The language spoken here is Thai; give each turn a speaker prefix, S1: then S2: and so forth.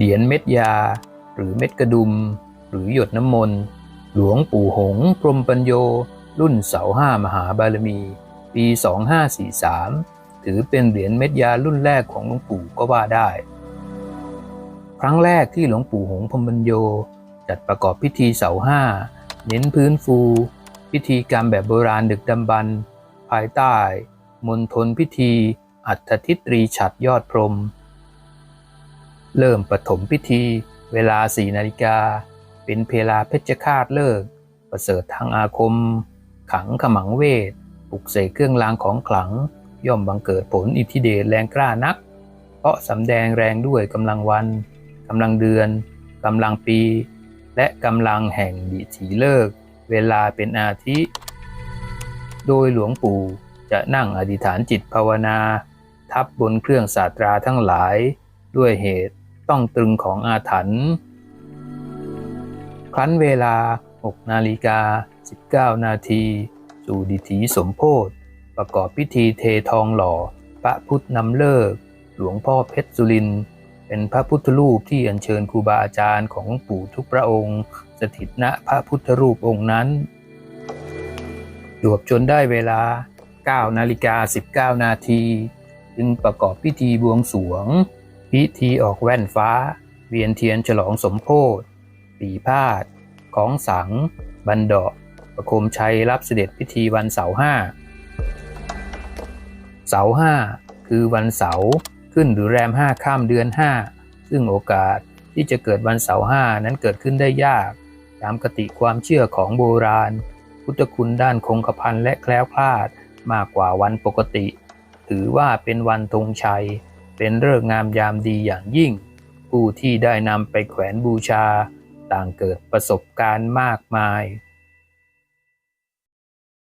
S1: เหรียญเม็ดยา หรือเม็ดกระดุม หรือหยดน้ำมนต์ หลวงปู่หงพรมปัญโย รุ่นเสาห้ามหาบารมี ปี 2543 ถือเป็นเหรียญเม็ดยารุ่นแรกของหลวงปู่ก็ว่าได้ ครั้งแรกที่หลวงปู่หงพรมปัญโย จัดประกอบพิธีเสาห้า เน้นพื้นฟู พิธีกรรมแบบโบราณดึกดำบรรพ์ภายใต้ มณฑลพิธี อัฐทิตรีฉัดยอดพรม เริ่มปฐมพิธี เวลาสี่นาฬิกา เป็นเพลาเพชฌฆาตเลิก ประเสริฐทางอาคม ขังขมังเวทปลุกเสกเครื่องรางของขลัง ย่อมบังเกิดผลอิทธิเดชแรงกล้านัก เพราะสำแดงแรงด้วยกำลังวันกำลังเดือนกำลังปี และกำลังแห่งดิถีเลิก เวลาเป็นอาทิ โดยหลวงปู่จะนั่งอธิษฐานจิตภาวนา ทับบนเครื่องศาสตราทั้งหลายด้วยเหตุ ต้องตรึงของอาถรรพ์ครั้นเวลา 6 นาฬิกา 19 นาที สู่ดิถีสมโพธประกอบพิธีเททองหล่อ พระพุทธนำเลิก หลวงพ่อเพชรสุริน เป็นพระพุทธรูปที่อัญเชิญครูบาอาจารย์ของปู่ทุกพระองค์ สถิตณพระพุทธรูปองค์นั้นรวบจนได้เวลา 9 นาฬิกา 19 นาที จึงประกอบพิธีบวงสรวง พิธีออกแว่นฟ้า เวียนเทียนฉลองสมโพธิปีพาดของสัง บันดาะประโคมชัยรับเสด็จพิธีวันเสาร์ห้าเสาร์ห้าคือวันเสาร์ขึ้นหรือแรมห้าข้ามเดือนห้าซึ่งโอกาสที่จะเกิดวันเสาร์ห้านั้นเกิดขึ้นได้ยาก ตามกติความเชื่อของโบราณ พุทธคุณด้านคงกระพันและแคล้วคลาดมากกว่าวันปกติ ถือว่าเป็นวันธงชัย เป็นฤกษ์งามยามดีอย่างยิ่ง ผู้ที่ได้นำไปแขวนบูชา ต่างเกิดประสบการณ์มากมาย